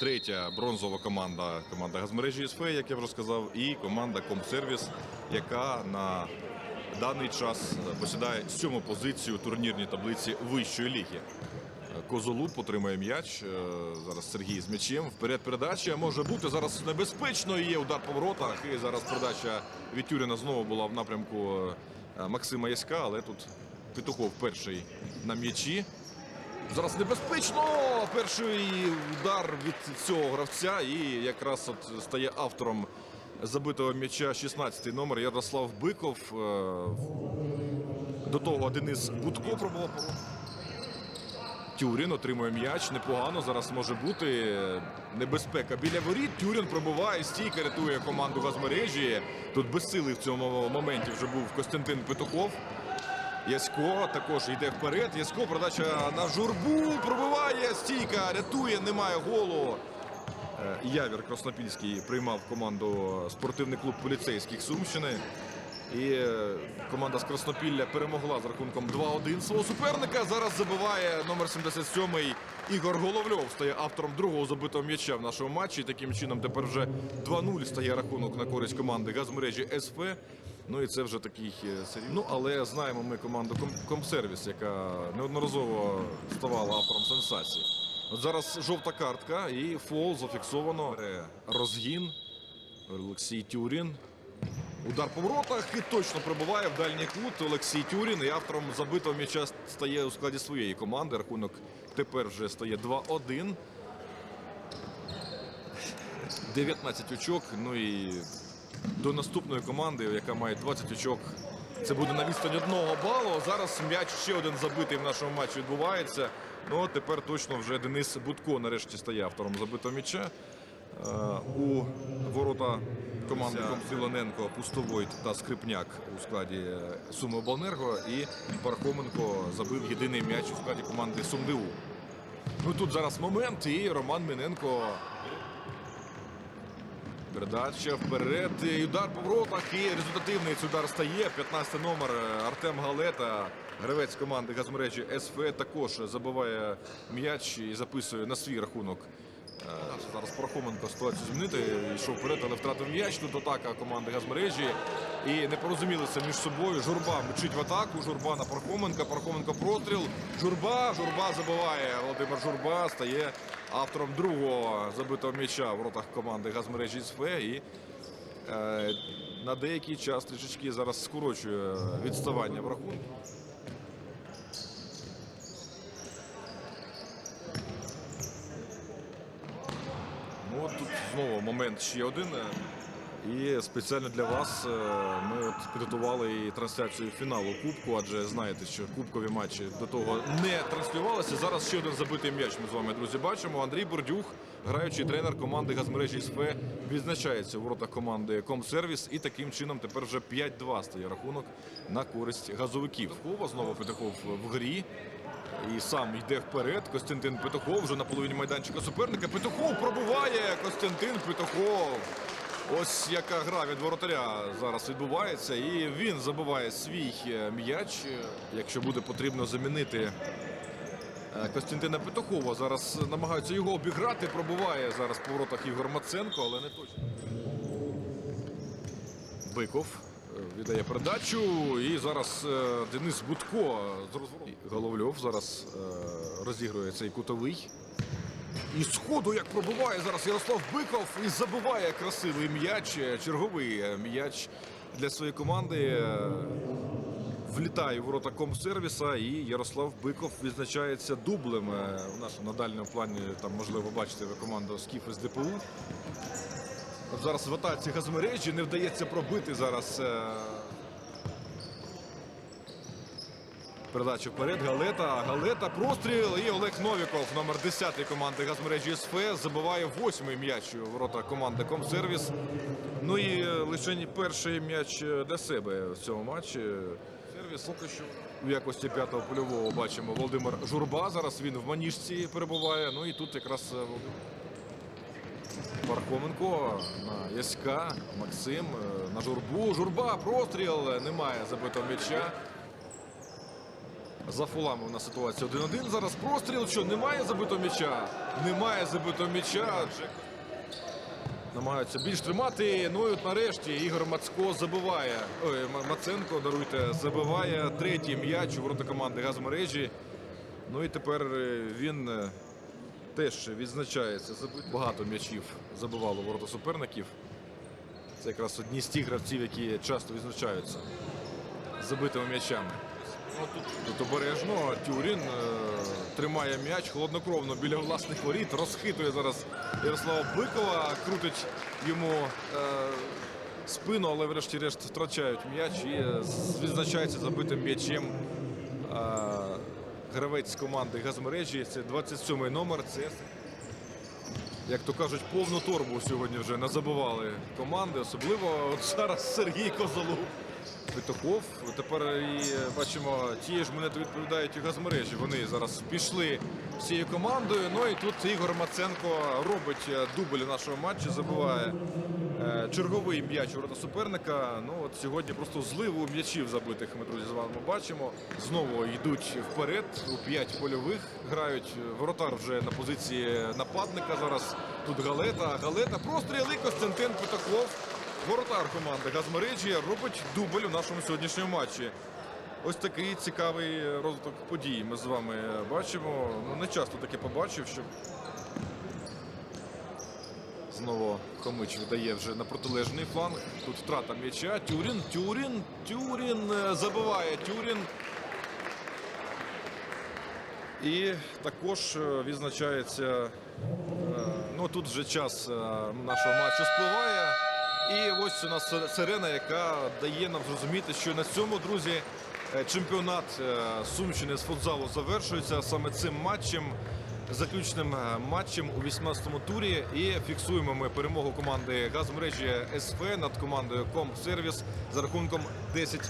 третя бронзова команда команда газмережі СФ, як я вже сказав, і команда Комсервіс, яка на даний час посідає сьому позицію у турнірній таблиці вищої ліги. Козолуп отримає м'яч. Е, Зараз Сергій з м'ячем. Вперед передача може бути зараз небезпечно. Є удар по воротах. І зараз передача від Тюріна знову була в напрямку е, Максима Яська, але тут Петухов перший на м'ячі. Зараз небезпечно. Перший удар від цього гравця. І якраз от стає автором забитого м'яча 16-й номер Ярослав Биков. Е, До того Денис Будко пробував. Тюрін отримує м'яч. Непогано зараз може бути небезпека біля воріт. Тюрін пробуває, стійка рятує команду газмережі. Тут безсилий в цьому моменті вже був Костянтин Петухов. Ясько також йде вперед. Ясько передача на журбу. Пробиває стійка, рятує, немає голу. Е, Явір Краснопільський приймав команду спортивний клуб поліцейських Сумщини. І е, команда з Краснопілля перемогла з рахунком 2-1 свого суперника. Зараз забиває номер 77-й Ігор Головльов. Стає автором другого забитого м'яча в нашому матчі. Таким чином тепер вже 2-0 стає рахунок на користь команди газмережі СФ. Ну і це вже такий е, серйозний. Ну але знаємо ми команду Комсервіс, яка неодноразово ставала автором сенсації. От зараз жовта картка і фол зафіксовано. Розгін. Олексій Тюрін. Удар по воротах і точно пробиває в дальній кут Олексій Тюрін. І автором забитого м'яча стає у складі своєї команди. Рахунок тепер вже стає 2-1. 19 очок. Ну і до наступної команди, яка має 20 очок. Це буде на відстані одного балу. Зараз м'яч ще один забитий в нашому матчі відбувається. Ну тепер точно вже Денис Будко нарешті стає автором забитого м'яча. Е, У ворота команди Комсилоненко, Пустовойт та Скрипняк у складі е, Суми Обленерго. І Пархоменко забив єдиний м'яч у складі команди СумДУ. Ну тут зараз момент, і Роман Миненко Передача вперед. І удар по воротах. І результативний цей удар стає. 15 номер е, Артем Галета, гравець команди газмережі СФ, також забиває м'яч і записує на свій рахунок. Е, Зараз Пархоменко ситуацію змінити. Йшов вперед, але втратив м'яч. Тут атака команди газмережі. І не порозумілися між собою. Журба мчить в атаку. Журба на Пархоменка. Пархоменко простріл. Журба. Журба забиває. Володимир Журба стає автором другого забитого м'яча в воротах команди газмережі СФ. І е, на деякий час трішечки зараз скорочує відставання в рахунку. Тут знову момент ще один. І спеціально для вас е, ми от підготували і трансляцію фіналу Кубку, адже знаєте, що кубкові матчі до того не транслювалися. Зараз ще один забитий м'яч. Ми з вами, друзі, бачимо. Андрій Бордюх, граючий тренер команди газмережі СФ, відзначається в воротах команди Комсервіс. І таким чином тепер вже 5-2 стає рахунок на користь газовиків. Кова знову Петухов в грі. І сам йде вперед. Костянтин Петухов вже на половині майданчика суперника. Петухов пробуває. Костянтин Петухов. Ось яка гра від воротаря зараз відбувається. І він забиває свій е, м'яч. Якщо буде потрібно замінити е, Костянтина Петухова. Зараз намагаються його обіграти. Пробуває зараз по воротах Ігор Маценко, але не точно. Биков віддає передачу. І зараз е, Денис Будко з розвороту. Головльов зараз е, розігрує цей кутовий. І сходу як пробиває зараз Ярослав Биков і забиває красивий м'яч. е, Черговий м'яч для своєї команди. Влітає в ворота комсервіса і Ярослав Биков відзначається дублем. У нашому на дальньому плані там можливо бачите ви команду Скіф з ДПУ. От зараз в атаці газмережі не вдається пробити зараз. е, Передача вперед. Галета. Галета. Простріл. І Олег Новіков, номер 10 команди газмережі СФ, забиває восьмий м'яч у ворота команди Комсервіс. Ну і е, лише перший м'яч е, для себе в цьому матчі. Сервіс поки що в якості п'ятого польового бачимо Володимир Журба. Зараз він в маніжці перебуває. Ну і тут якраз Пархоменко на Яська, Максим е, на журбу. Журба, простріл. Немає забитого м'яча. За фолами у нас ситуація 1-1. Зараз простріл. Що немає забитого м'яча? Немає забитого м'яча. Намагаються більш тримати. Ну і от нарешті Ігор Мацько забиває. Ой, Маценко, даруйте, забиває третій м'яч у ворота команди газмережі. Ну і тепер е, він е, теж відзначається. Багато м'ячів забивало ворота суперників. Це якраз одні з тих гравців, які часто відзначаються забитими м'ячами. Ну, тут, обережно Тюрін е, тримає м'яч холоднокровно біля власних воріт, розхитує зараз Ярослава Бикова, крутить йому е, спину, але врешті-решт втрачають м'яч і е, відзначається забитим м'ячем гравець команди газмережі. Це 27-й номер. Це як то кажуть, повну торбу сьогодні вже не забували команди. Особливо от зараз Сергій Козолов. Петухов. Тепер і бачимо, ті ж монети відповідають і газмережі. Вони зараз пішли всією командою. Ну і тут Ігор Маценко робить дубль нашого матчу, забиває е, черговий м'яч у ворота суперника. Ну от сьогодні просто зливу м'ячів забитих ми друзі з вами бачимо. Знову йдуть вперед у п'ять польових. Грають воротар вже на позиції нападника. Зараз тут Галета. Галета простріли Костянтин Петухов. Воротар команди Газмережі робить дубль у нашому сьогоднішньому матчі. Ось такий цікавий розвиток подій ми з вами бачимо. Ну, не часто таке побачив, що знову Хомич видає вже на протилежний фланг. Тут втрата м'яча. Тюрін, Тюрін, Тюрін е, забиває Тюрін. І також е, відзначається. е, Ну тут вже час нашого матчу спливає. І ось у нас сирена, яка дає нам зрозуміти, що на цьому, друзі, чемпіонат Сумщини з футзалу завершується саме цим матчем, заключним е, матчем у 18-му турі. І фіксуємо ми перемогу команди газмережі СФ над командою Комсервіс за рахунком 10-5.